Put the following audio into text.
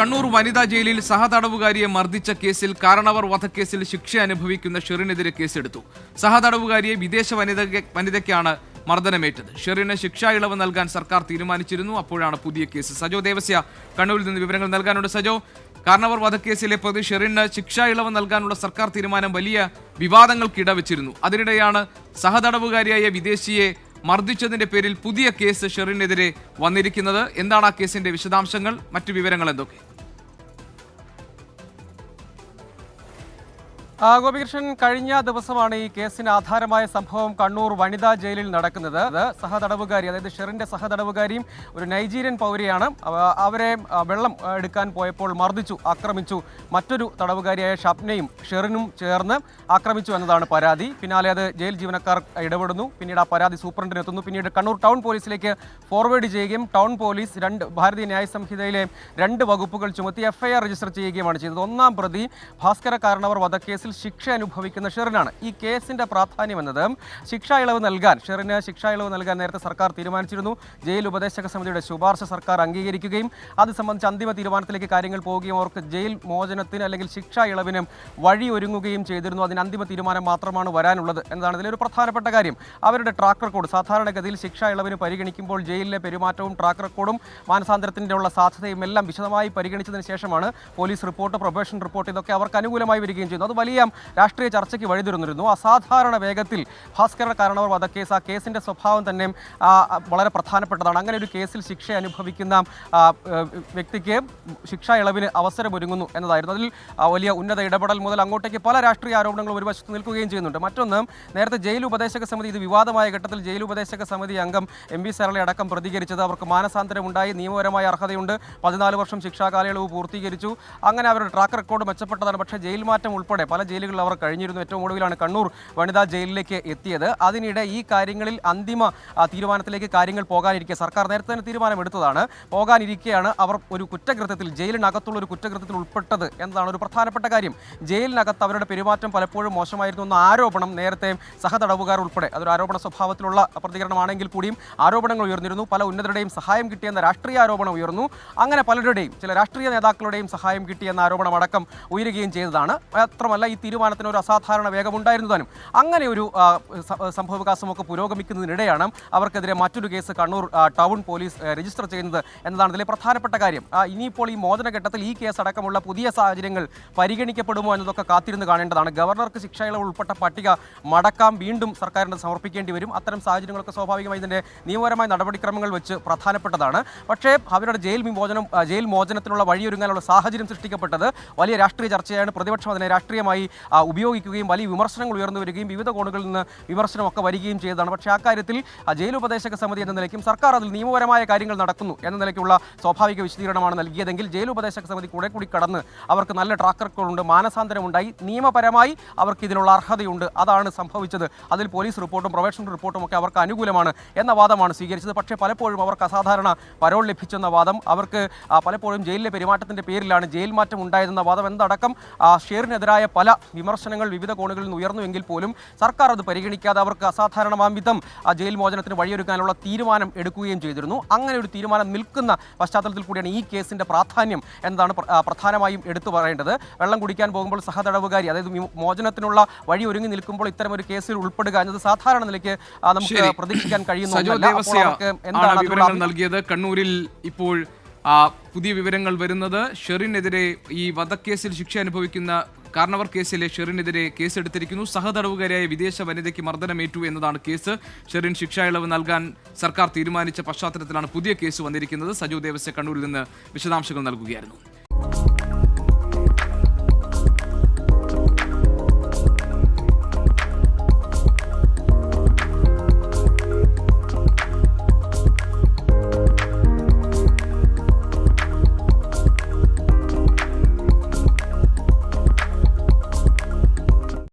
കണ്ണൂർ വനിതാ ജയിലിൽ സഹതടവുകാരിയെ മർദ്ദിച്ച കേസിൽ കാരണവർ വധക്കേസിൽ ശിക്ഷ അനുഭവിക്കുന്ന ഷെറിനെതിരെ കേസെടുത്തു. സഹതടവുകാരിയെ വിദേശ വനിത വനിതയ്ക്കാണ് മർദ്ദനമേറ്റത്. ഷെറിന് ശിക്ഷാ ഇളവ് നൽകാൻ സർക്കാർ തീരുമാനിച്ചിരുന്നു. അപ്പോഴാണ് പുതിയ കേസ്. സജോ ദേവസ്യ കണ്ണൂരിൽ നിന്ന് വിവരങ്ങൾ നൽകാനുണ്ട്. സജോ കാരണവർ വധക്കേസിലെ പ്രതി ഷെറിന് ശിക്ഷാ ഇളവ് നൽകാനുള്ള സർക്കാർ തീരുമാനം വലിയ വിവാദങ്ങൾക്ക് ഇടവച്ചിരുന്നു. അതിനിടെയാണ് സഹതടവുകാരിയായ വിദേശിയെ മർദ്ദിച്ചതിന്റെ പേരിൽ പുതിയ കേസ് ഷെറിനെതിരെ വന്നിരിക്കുന്നത്? എന്താണ് ആ കേസിന്റെ വിശദാംശങ്ങൾ? മറ്റു വിവരങ്ങൾ എന്തൊക്കെ? ഗോപികൃഷ്ണൻ കഴിഞ്ഞ ദിവസമാണ് ഈ കേസിന് ആധാരമായ സംഭവം കണ്ണൂർ വനിതാ ജയിലിൽ നടക്കുന്നത്. അത് സഹതടവുകാരി അതായത് ഷെറിന്റെ സഹതടവുകാരിയും ഒരു നൈജീരിയൻ പൗരയാണ്. അവരെ വെള്ളം എടുക്കാൻ പോയപ്പോൾ മർദ്ദിച്ചു ആക്രമിച്ചു. മറ്റൊരു തടവുകാരിയായ ഷപ്നയും ഷെറിനും ചേർന്ന് ആക്രമിച്ചു എന്നതാണ് പരാതി. പിന്നാലെ അത് ജയിൽ ജീവനക്കാർ ഇടപെടുന്നു. പിന്നീട് ആ പരാതി സൂപ്രണ്ടിന് എത്തുന്നു. പിന്നീട് കണ്ണൂർ ടൗൺ പോലീസിലേക്ക് ഫോർവേഡ് ചെയ്യുകയും ടൗൺ പോലീസ് രണ്ട് ഭാരതീയ ന്യായ സംഹിതയിലെ രണ്ട് വകുപ്പുകൾ ചുമത്തി എഫ്ഐആർ രജിസ്റ്റർ ചെയ്യുകയുമാണ് ചെയ്തത്. ഒന്നാം പ്രതി ഭാസ്കര കാരണവർ വധക്കേസിൽ ശിക്ഷ അനുഭവിക്കുന്ന ഷെറിനാണ്. ഈ കേസിന്റെ പ്രാധാന്യം എന്നത് ശിക്ഷാ ഇളവ് നൽകാൻ ഷെറിന് ശിക്ഷാ ഇളവ് നൽകാൻ നേരത്തെ സർക്കാർ തീരുമാനിച്ചിരുന്നു. ജയിൽ ഉപദേശക സമിതിയുടെ ശുപാർശ സർക്കാർ അംഗീകരിക്കുകയും അത് സംബന്ധിച്ച് അന്തിമ തീരുമാനത്തിലേക്ക് കാര്യങ്ങൾ പോവുകയും അവർക്ക് ജയിൽ മോചനത്തിന് അല്ലെങ്കിൽ ശിക്ഷാ ഇളവിനും വഴി ഒരുങ്ങുകയും ചെയ്തിരുന്നു. അതിന് അന്തിമ തീരുമാനം മാത്രമാണ് വരാനുള്ളത് എന്നതാണ് ഇതിലൊരു പ്രധാനപ്പെട്ട കാര്യം. അവരുടെ ട്രാക്ക് റെക്കോർഡ് സാധാരണഗതിയിൽ ശിക്ഷാ ഇളവിന് പരിഗണിക്കുമ്പോൾ ജയിലിലെ പെരുമാറ്റവും ട്രാക്ക് റെക്കോർഡും മാനസാന്തരത്തിന്റെ ഉള്ള സാധ്യതയും എല്ലാം വിശദമായി പരിഗണിച്ചതിന് ശേഷമാണ് പോലീസ് റിപ്പോർട്ട് പ്രൊബേഷൻ റിപ്പോർട്ട് ഇതൊക്കെ അവർക്ക് അനുകൂലമായി വരികയും ചെയ്യുന്നു അത് വലിയ രാഷ്ട്രീയ ചർച്ചയ്ക്ക് വഴിതിരുന്നിരുന്നു അസാധാരണ വേഗത്തിൽ ഭാസ്കര കാരണവർ വധക്കേസ്. ആ കേസിന്റെ സ്വഭാവം തന്നെ വളരെ പ്രധാനപ്പെട്ടതാണ്. അങ്ങനെ ഒരു കേസിൽ ശിക്ഷ അനുഭവിക്കുന്ന വ്യക്തിക്ക് ശിക്ഷാ ഇളവിന് അവസരമൊരുങ്ങുന്നു എന്നതായിരുന്നു. അതിൽ വലിയ ഉന്നത ഇടപെടൽ മുതൽ അങ്ങോട്ടേക്ക് പല രാഷ്ട്രീയ ആരോപണങ്ങളും ഒരു വശത്ത് നിൽക്കുകയും ചെയ്യുന്നുണ്ട്. മറ്റൊന്ന് നേരത്തെ ജയിൽ ഉപദേശക സമിതി ഇത് വിവാദമായ ഘട്ടത്തിൽ ജയിൽ ഉപദേശക സമിതി അംഗം എം വി സരളെ അടക്കം പ്രതികരിച്ചത്. അവർക്ക് മാനസാന്തരമുണ്ടായി നിയമപരമായ അർഹതയുണ്ട്. പതിനാല് വർഷം ശിക്ഷാ കാലയളവ് പൂർത്തീകരിച്ചു. അങ്ങനെ അവരുടെ ട്രാക്ക് റെക്കോർഡ് മെച്ചപ്പെട്ടതാണ്. പക്ഷേ ജയിൽ മാറ്റം ഉൾപ്പെടെ പല ജയിലുകളിൽ അവർ കഴിഞ്ഞിരുന്നു. ഏറ്റവും ഒടുവിലാണ് കണ്ണൂർ വനിതാ ജയിലിലേക്ക് എത്തിയത്. അതിനിടെ ഈ കാര്യങ്ങളിൽ അന്തിമ തീരുമാനത്തിലേക്ക് കാര്യങ്ങൾ പോകാനിരിക്കെ സർക്കാർ നേരത്തെ തന്നെ തീരുമാനമെടുത്തതാണ്. പോകാനിരിക്കെയാണ് അവർ ഒരു കുറ്റകൃത്യത്തിൽ ജയിലിനകത്തുള്ള ഒരു കുറ്റകൃത്യത്തിൽ ഉൾപ്പെട്ടത് എന്നതാണ് ഒരു പ്രധാനപ്പെട്ട കാര്യം. ജയിലിനകത്ത് അവരുടെ പെരുമാറ്റം പലപ്പോഴും മോശമായിരുന്നു എന്ന ആരോപണം നേരത്തെ സഹതടവുകാർ ഉൾപ്പെടെ അതൊരു ആരോപണ സ്വഭാവത്തിലുള്ള പ്രതികരണമാണെങ്കിൽ കൂടിയും ആരോപണങ്ങൾ ഉയർന്നിരുന്നു. പല ഉന്നതരുടെയും സഹായം കിട്ടിയെന്ന രാഷ്ട്രീയ ആരോപണം ഉയർന്നു. അങ്ങനെ പലരുടെയും ചില രാഷ്ട്രീയ നേതാക്കളുടെയും സഹായം കിട്ടിയെന്ന ആരോപണം അടക്കം ഉയരുകയും ചെയ്തതാണ്. മാത്രമല്ല ഈ തീരുമാനത്തിന് ഒരു അസാധാരണ വേഗമുണ്ടായിരുന്നു താനും അങ്ങനെ ഒരു സംഭവവികാസമൊക്കെ പുരോഗമിക്കുന്നതിനിടെയാണ് അവർക്കെതിരെ മറ്റൊരു case Kannur town police register ചെയ്യുന്നത് എന്നതാണ് ഇതിലെ പ്രധാനപ്പെട്ട കാര്യം. ഇനിയിപ്പോൾ ഈ മോചനഘട്ടത്തിൽ ഈ കേസ് അടക്കമുള്ള പുതിയ സാഹചര്യങ്ങൾ പരിഗണിക്കപ്പെടുമോ എന്നതൊക്കെ കാത്തിരുന്ന് കാണേണ്ടതാണ്. ഗവർണർക്ക് ശിക്ഷ ഉൾപ്പെട്ട പട്ടിക മടക്കാം വീണ്ടും സർക്കാരിന് സമർപ്പിക്കേണ്ടി വരും. അത്തരം സാഹചര്യങ്ങളൊക്കെ സ്വാഭാവികമായി ഇതിന്റെ നിയമപരമായ നടപടിക്രമങ്ങൾ വെച്ച് പ്രധാനപ്പെട്ടതാണ്. പക്ഷേ അവരുടെ ജയിൽ വിമോചനം ജയിൽ മോചനത്തിനുള്ള വഴിയൊരുങ്ങാനുള്ള സാഹചര്യം സൃഷ്ടിക്കപ്പെട്ടത് വലിയ രാഷ്ട്രീയ ചർച്ചയാണ്. പ്രതിപക്ഷം അതിനെ രാഷ്ട്രീയമായി ആ, ഉപയോഗിക്കുകയും വലിയ വിമർശനങ്ങൾ ഉയർന്നു വരികയും വിവിധ കോണുകളിൽ നിന്ന് വിമർശനമൊക്കെ വരികയും ചെയ്തതാണ്. പക്ഷേ അക്കാര്യത്തിൽ ജയിൽ ഉപദേശക സമിതി എന്ന നിലയ്ക്കും സർക്കാർ അതിൽ നിയമപരമായ കാര്യങ്ങൾ നടക്കുന്നു എന്ന നിലയ്ക്കുള്ള സ്വാഭാവിക വിശദീകരണമാണ് നൽകിയതെങ്കിൽ ജയിൽ ഉപദേശക സമിതി കൂടെ കൂടി കടന്ന് അവർക്ക് നല്ല ട്രാക്ക് റെക്കോർഡുണ്ട് മാനസാന്തരമുണ്ടായി നിയമപരമായി അവർക്ക് ഇതിനുള്ള അർഹതയുണ്ട്. അതാണ് സംഭവിച്ചത്. അതിൽ പോലീസ് റിപ്പോർട്ടും പ്രൊവേഷൻ റിപ്പോർട്ടും ഒക്കെ അവർക്ക് അനുകൂലമാണ് എന്ന വാദമാണ് സ്വീകരിച്ചത്. പക്ഷേ പലപ്പോഴും അവർക്ക് അസാധാരണ പരോൾ ലഭിച്ചെന്ന വാദം അവർക്ക് പലപ്പോഴും ജയിലിലെ പെരുമാറ്റത്തിന്റെ പേരിലാണ് ജയിൽ മാറ്റം ഉണ്ടായതെന്ന വാദം എന്തടക്കം ഷെയറിനെതിരായ പല വിമർശനങ്ങൾ വിവിധ കോണുകളിൽ നിന്ന് ഉയർന്നുവെങ്കിൽ പോലും സർക്കാർ അത് പരിഗണിക്കാതെ അവർക്ക് അസാധാരണമാം വിധം ആ ജയിൽ മോചനത്തിന് വഴിയൊരുക്കാനുള്ള തീരുമാനം എടുക്കുകയും ചെയ്തിരുന്നു. അങ്ങനെ ഒരു തീരുമാനം നിൽക്കുന്ന പശ്ചാത്തലത്തിൽ കൂടിയാണ് ഈ കേസിന്റെ പ്രാധാന്യം എന്താണ് പ്രധാനമായും എടുത്തു പറയേണ്ടത്. വെള്ളം കുടിക്കാൻ പോകുമ്പോൾ സഹതടവുകാരി അതായത് മോചനത്തിനുള്ള വഴി ഒരുങ്ങി നിൽക്കുമ്പോൾ ഇത്തരം ഒരു കേസിൽ ഉൾപ്പെടുക എന്നത് സാധാരണ നിലയ്ക്ക് നമുക്ക്. പ്രതീക്ഷിക്കാൻ കഴിയുന്നു നൽകിയത്? കണ്ണൂരിൽ ഇപ്പോൾ പുതിയ വിവരങ്ങൾ വരുന്നത് ഷെറിനെതിരെ ഈ വധക്കേസിൽ ശിക്ഷ അനുഭവിക്കുന്ന കാരണവർ കേസിലെ ഷെറിനെതിരെ കേസെടുത്തിരിക്കുന്നു. സഹതടവുകാരിയായ വിദേശ വനിതയ്ക്ക് മർദ്ദനമേറ്റു എന്നതാണ് കേസ്. ഷെറിൻ ശിക്ഷാ ഇളവ് നൽകാൻ സർക്കാർ തീരുമാനിച്ച പശ്ചാത്തലത്തിലാണ് പുതിയ കേസ് വന്നിരിക്കുന്നത്. സജു ദേവസ്യ കണ്ണൂരിൽ നിന്ന് വിശദാംശങ്ങൾ നൽകുകയായിരുന്നു.